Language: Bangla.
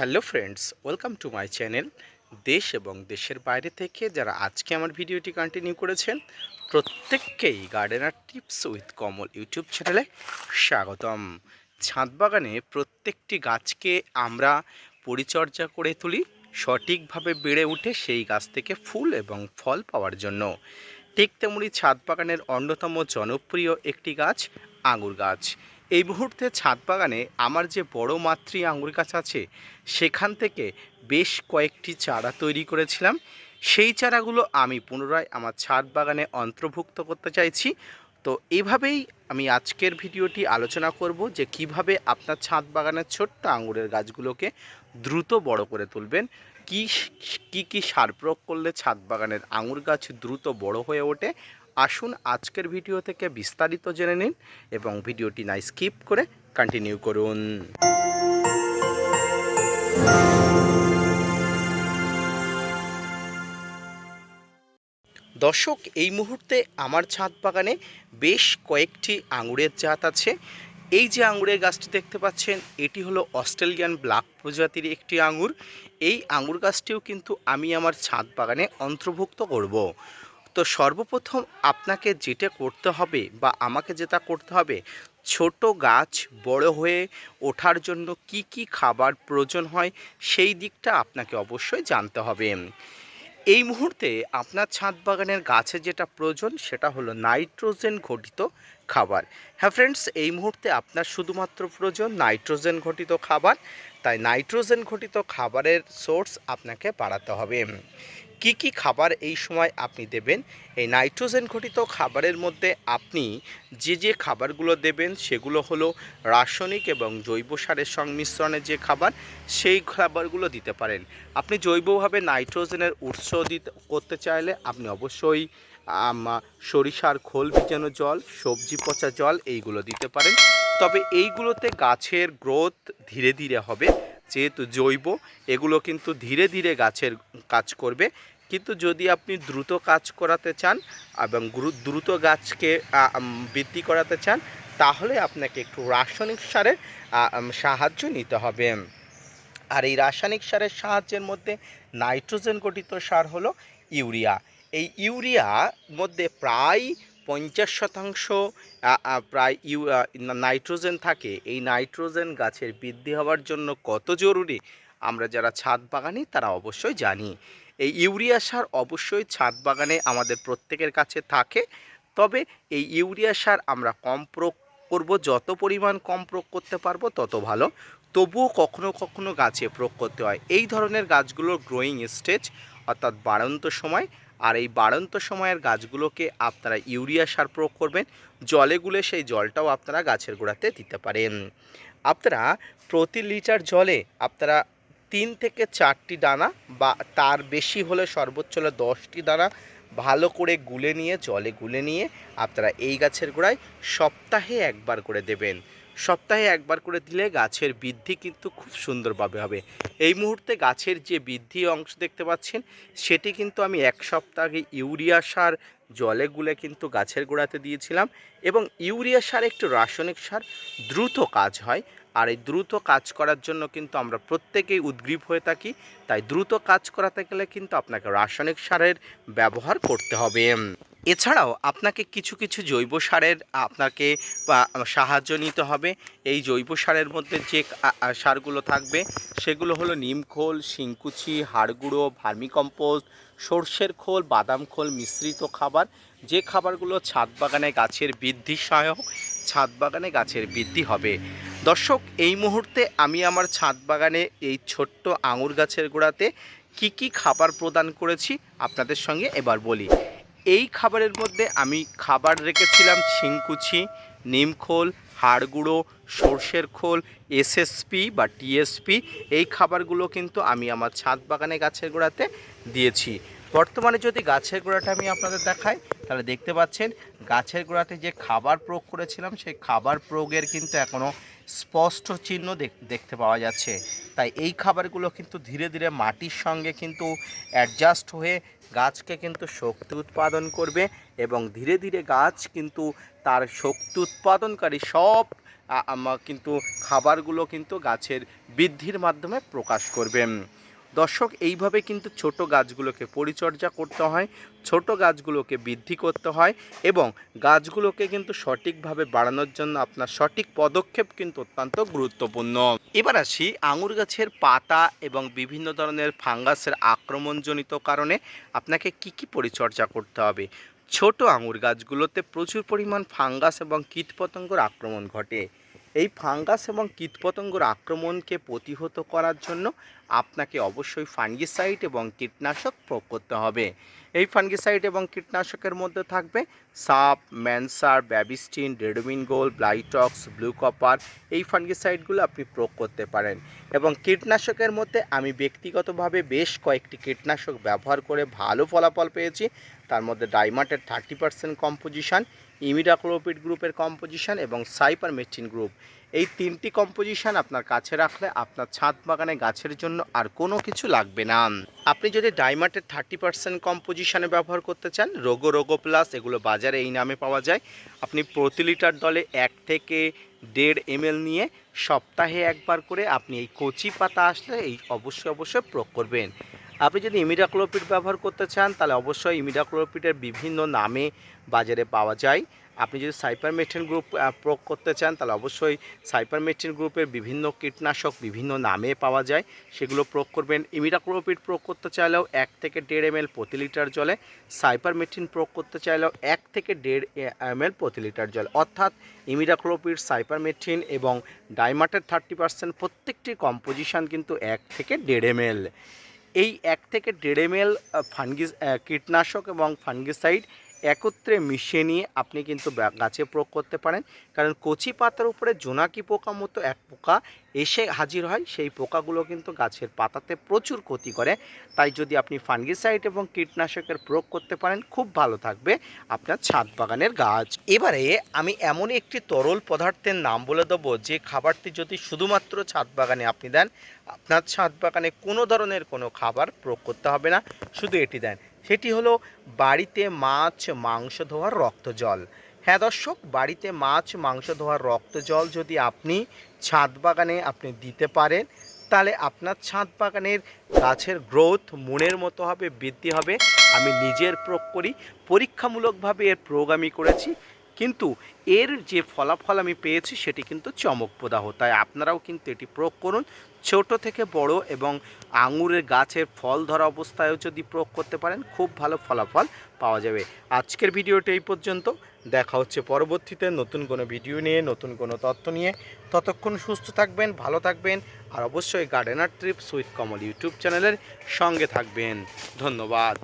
Hello friends, welcome to my channel দেশ এবং দেশের বাইরে থেকে যারা আজকে আমার ভিডিওটি কন্টিনিউ করেছেন, প্রত্যেককেই gardener tips with Kamal YouTube চ্যানেলে স্বাগতম। ছাদ বাগানে প্রত্যেকটি গাছকে আমরা পরিচর্যা করে তুলি, সঠিকভাবে বেড়ে উঠে সেই গাছ থেকে ফুল এবং ফল পাওয়ার জন্য। ঠিক তেমনি ছাদ বাগানের অন্যতম জনপ্রিয় একটি গাছ আঙুর গাছ। এই মুহূর্তে ছাদ বাগানে আমার যে বড় মাতৃ আঙুর গাছ আছে, সেখান থেকে বেশ কয়েকটি চারা তৈরি করেছিলাম। সেই চারাগুলো আমি পুনরায় আমার ছাদ বাগানে অন্তর্ভুক্ত করতে চাইছি। তো এভাবেই আমি আজকের ভিডিওটি আলোচনা করব যে কীভাবে আপনার ছাদ বাগানের ছোট্ট আঙুরের গাছগুলোকে দ্রুত বড় করে তুলবেন। কি কি কি সার প্রয়োগ করলে ছাদ বাগানের আঙুর গাছ দ্রুত বড় হয়ে ওঠে? আসুন আজকের ভিডিও থেকে বিস্তারিত জেনে নিন এবং ভিডিওটি না স্কিপ করে কন্টিনিউ করুন। দর্শক, এই মুহূর্তে আমার ছাদ বাগানে বেশ কয়েকটি আঙুরের জাত আছে। এই যে আঙুরের গাছটি দেখতে পাচ্ছেন, এটি হলো অস্ট্রেলিয়ান ব্ল্যাক প্রজাতির একটি আঙুর। এই আঙুর গাছটিও কিন্তু আমি আমার ছাদ বাগানে অন্তর্ভুক্ত করব। তো সর্বপ্রথম আপনাকে যেটা করতে হবে বা আমাকে যেটা করতে হবে, ছোট গাছ বড় হয়ে ওঠার জন্য কি কি খাবার প্রয়োজন হয় সেই দিকটা আপনাকে অবশ্যই জানতে হবে। এই মুহূর্তে আপনার ছাদ বাগানের গাছে যেটা প্রয়োজন সেটা হলো নাইট্রোজেন ঘটিত খাবার। হ্যাঁ ফ্রেন্ডস এই মুহূর্তে আপনার শুধুমাত্র প্রয়োজন নাইট্রোজেন ঘটিত খাবার। তাই নাইট্রোজেন ঘটিত খাবারের সোর্স আপনাকে বাড়াতে হবে। কি কি খাবার এই সময় আপনি দেবেন? এই নাইট্রোজেন ঘটিত খাবারের মধ্যে আপনি যে যে খাবারগুলো দেবেন সেগুলো হলো রাসায়নিক এবং জৈব সারের সংমিশ্রণে যে খাবার, সেই খাবারগুলো দিতে পারেন। আপনি জৈবভাবে নাইট্রোজেনের উৎস দিতে, করতে চাইলে আপনি অবশ্যই সরিষার খোল ভিজানো জল, সবজি পচা জল এইগুলো দিতে পারেন। তবে এইগুলোতে গাছের গ্রোথ ধীরে ধীরে হবে। যেহেতু জৈব, এগুলো কিন্তু ধীরে ধীরে গাছের কাজ করবে। কিন্তু যদি আপনি দ্রুত কাজ করাতে চান এবং দ্রুত গাছকে বৃদ্ধি করাতে চান, তাহলে আপনাকে একটু রাসায়নিক সারের সাহায্য নিতে হবে। আর এই রাসায়নিক সারের সাহায্যের মধ্যে নাইট্রোজেন গঠিত সার হলো ইউরিয়া। এই ইউরিয়া মধ্যে প্রায় পঞ্চাশ শতাংশ প্রায় ইউ নাইট্রোজেন থাকে। এই নাইট্রোজেন গাছের বৃদ্ধি হওয়ার জন্য কত জরুরি? আমরা যারা ছাদ বাগানি, তারা অবশ্যই জানি। এই ইউরিয়া সার অবশ্যই ছাদ বাগানে আমাদের প্রত্যেকের কাছে থাকে। তবে এই ইউরিয়া সার আমরা কম প্রয়োগ করব, যত পরিমাণ কম প্রয়োগ করতে পারব, তত ভালো। তবুও কখনো কখনো গাছে প্রয়োগ করতে হয়। এই ধরনের গাছগুলোর গ্রোয়িং স্টেজ অর্থাৎ বাড়ন্ত সময় আর এই বাড়ন্ত সময়ের গাছগুলোকে আপনারা ইউরিয়া সার প্রয়োগ করবেন। জলে গুলে সেই জলটাও আপনারা গাছের গোড়াতে দিতে পারেন। আপনারা প্রতি লিটার জলে আপনারা তিন থেকে চারটি দানা বা তার বেশি হলে সর্বোচ্চ হলে দশটি দানা ভালো করে গুলে নিয়ে, জলে গুলে নিয়ে আপনারা এই গাছের গোড়ায় সপ্তাহে একবার করে দেবেন। সপ্তাহে একবার করে দিলে গাছের বৃদ্ধি কিন্তু খুব সুন্দরভাবে হবে। এই মুহূর্তে গাছের যে বৃদ্ধি অংশ দেখতে পাচ্ছেন, সেটি কিন্তু আমি এক সপ্তাহ আগে ইউরিয়া সার, জলে গুলে কিন্তু গাছের গোড়াতে দিয়েছিলাম এবং ইউরিয়া সার একটু রাসায়নিক সার দ্রুত কাজ হয়। আর এই দ্রুত কাজ করার জন্য কিন্তু আমরা প্রত্যেকেই উদ্গ্রীব হয়ে থাকি, তাই দ্রুত কাজ করাতে গেলে কিন্তু আপনাকে রাসায়নিক সারের ব্যবহার করতে হবে। এছাড়াও আপনাকে কিছু কিছু জৈব সারের আপনাকে সাহায্য নিতে হবে। এই জৈব সারের মধ্যে যে সারগুলো থাকবে, সেগুলো হলো নিমখোল শিংকুচি হাড়গুঁড়ো ভার্মিকম্পোস্ট, সর্ষের খোল, বাদাম খোল, মিশ্রিত খাবার। যে খাবারগুলো ছাদ বাগানে গাছের বৃদ্ধি সহায়ক, ছাদ বাগানে গাছের বৃদ্ধি হবে। দর্শক, এই মুহূর্তে আমি আমার ছাদ বাগানে এই ছোট্ট আঙুর গাছের গোড়াতে কি কি খাবার প্রদান করেছি, আপনাদের সঙ্গে এবার বলি। এই খাবারের মধ্যে আমি খাবার রেখেছিলাম শিংকুচি, নিমখোল, হাড়গুঁড়ো, সর্ষের খোল এসএসপি বা টিএসপি এই খাবারগুলো কিন্তু আমি আমার ছাদ বাগানে গাছের গোড়াতে দিয়েছি। বর্তমানে যদি গাছের গোড়াটা আমি আপনাদের দেখাই, তাহলে দেখতে পাচ্ছেন গাছের গোড়াতে যে খাবার প্রয়োগ করেছিলাম, সেই খাবার প্রয়োগের কিন্তু এখনও স্পষ্ট চিহ্ন দেখ- দেখতে পাওয়া যাচ্ছে। তাই এই খাবারগুলো কিন্তু ধীরে ধীরে মাটির সঙ্গে কিন্তু অ্যাডজাস্ট হয়ে গাছকে কিন্তু শক্তি উৎপাদন করবে এবং ধীরে ধীরে গাছ কিন্তু তার শক্তি উৎপাদনকারী সব কিন্তু খাবারগুলো কিন্তু গাছের বৃদ্ধির মাধ্যমে প্রকাশ করবেন দর্শক, এইভাবে কিন্তু ছোট গাছগুলোকে পরিচর্যা করতে হয়, ছোট গাছগুলোকে বৃদ্ধি করতে হয় এবং গাছগুলোকে কিন্তু সঠিকভাবে বাড়ানোর জন্য আপনার সঠিক পদক্ষেপ কিন্তু অত্যন্ত গুরুত্বপূর্ণ। এবার আসি আঙুর গাছের পাতা এবং বিভিন্ন ধরনের ফাঙ্গাসের আক্রমণজনিত কারণে আপনাকে কি কি পরিচর্যা করতে হবে। ছোট আঙুর গাছগুলোতে প্রচুর পরিমাণ ফাঙ্গাস এবং কীটপতঙ্গর আক্রমণ ঘটে। এই ফাঙ্গাস এবং কীটপতঙ্গর আক্রমণকে প্রতিহত করার জন্য আপনাকে অবশ্যই ফাঙ্গিসাইড এবং কীটনাশক প্রয়োগ করতে হবে। এই ফাঙ্গিসাইড এবং কীটনাশকের মধ্যে থাকবে সাপ, ম্যানসার, Bavistin, Ridomil gold Blitox, blue copper, এই ফাঙ্গিসাইডগুলো আপনি প্রয়োগ করতে পারেন। এবং কীটনাশকের মধ্যে আমি ব্যক্তিগতভাবে বেশ কয়েকটি কীটনাশক ব্যবহার করে ভালো ফলাফল পেয়েছি। তার মধ্যে ডাইমাটের থার্টি পার্সেন্ট কম্পোজিশন ইমিডাক্লোপিড গ্রুপের কম্পোজিশন এবং সাইপারমেথিন গ্রুপ। এই তিনটি কম্পোজিশন আপনার কাছে রাখলে আপনার ছাদ বাগানে গাছের জন্য আর কোনো কিছু লাগবে না। আপনি যদি ডাইমাটের থার্টি পার্সেন্ট কম্পোজিশনে ব্যবহার করতে চান রোগো রোগো প্লাস এগুলো বাজারে এই নামে পাওয়া যায়। আপনি প্রতি লিটার দলে এক থেকে দেড় এমএল নিয়ে সপ্তাহে একবার করে আপনি এই কচি পাতা আসলে এই অবশ্যই অবশ্যই প্রয়োগ করবেন। আপনি যদি ইমিডাক্লোপিড ব্যবহার করতে চান, তাহলে অবশ্যই ইমিডাক্লোপিডের বিভিন্ন নামে বাজারে পাওয়া যায়। আপনি যদি সাইপারমেথিন গ্রুপ প্রয়োগ করতে চান, তাহলে অবশ্যই সাইপারমেথিন গ্রুপের বিভিন্ন কীটনাশক বিভিন্ন নামে পাওয়া যায়। সেগুলো প্রয়োগ করবেন। ইমিডাক্লোপিড প্রয়োগ করতে চাইলেও এক থেকে দেড় এম প্রতি লিটার জলে, সাইপারমেথিন প্রয়োগ করতে চাইলেও এক থেকে দেড় এম প্রতি লিটার জলে। অর্থাৎ ইমিডাক্লোপিড সাইপারমেথিন এবং ডাইমাটের থার্টি পার্সেন্ট প্রত্যেকটির কম্পোজিশন কিন্তু এক থেকে দেড় এম এই এক থেকে দেড় এম এল ফানগিস কীটনাশক এবং ফানগিসাইড একত্রে মিশিয়ে নিয়ে আপনি কিন্তু গাছে প্রয়োগ করতে পারেন। কারণ কচি পাতার উপরে জোনাকি পোকা মতো এক পোকা এসে হাজির হয়, সেই পোকাগুলো কিন্তু গাছের পাতাতে প্রচুর ক্ষতি করে। তাই যদি আপনি ফানগিসাইড এবং কীটনাশকের প্রয়োগ করতে পারেন, খুব ভালো থাকবে আপনার ছাদ বাগানের গাছ। এবারে আমি এমন একটি তরল পদার্থের নাম বলে দেবো, যে খাবারটি যদি শুধুমাত্র ছাদ বাগানে আপনি দেন, আপনার ছাদ বাগানে কোনো ধরনের কোনো খাবার প্রয়োগ করতে হবে না, শুধু এটি দেন। সেটি হলো বাড়িতে মাছ, মাংস ধোয়ার রক্ত জল। হ্যাঁ দর্শক, বাড়িতে মাছ, মাংস ধোয়ার রক্ত জল যদি আপনি ছাদ বাগানে আপনি দিতে পারেন, তাহলে আপনার ছাদ বাগানের গাছের গ্রোথ মনের মতো হবে, বৃদ্ধি হবে। আমি নিজের প্রয়োগ করি, পরীক্ষামূলকভাবে এর প্রয়োগ আমি করেছি। কিন্তু এর যে ফলাফল আমি পেয়েছি সেটি কিন্তু চমকপ্রদাহ। তাই আপনারাও কিন্তু এটি প্রয়োগ করুন। ছোট থেকে বড় এবং আঙুরের গাছের ফল ধরা অবস্থায়ও যদি প্রয়োগ করতে পারেন, খুব ভালো ফলাফল পাওয়া যাবে। আজকের ভিডিওটি এই পর্যন্ত। দেখা হচ্ছে পরবর্তীতে নতুন কোনো ভিডিও নিয়ে, নতুন কোনো তথ্য নিয়ে। ততক্ষণ সুস্থ থাকবেন, ভালো থাকবেন, আর অবশ্যই গার্ডেনার ট্রিপ সুইথ কমল ইউটিউব চ্যানেলের সঙ্গে থাকবেন। ধন্যবাদ।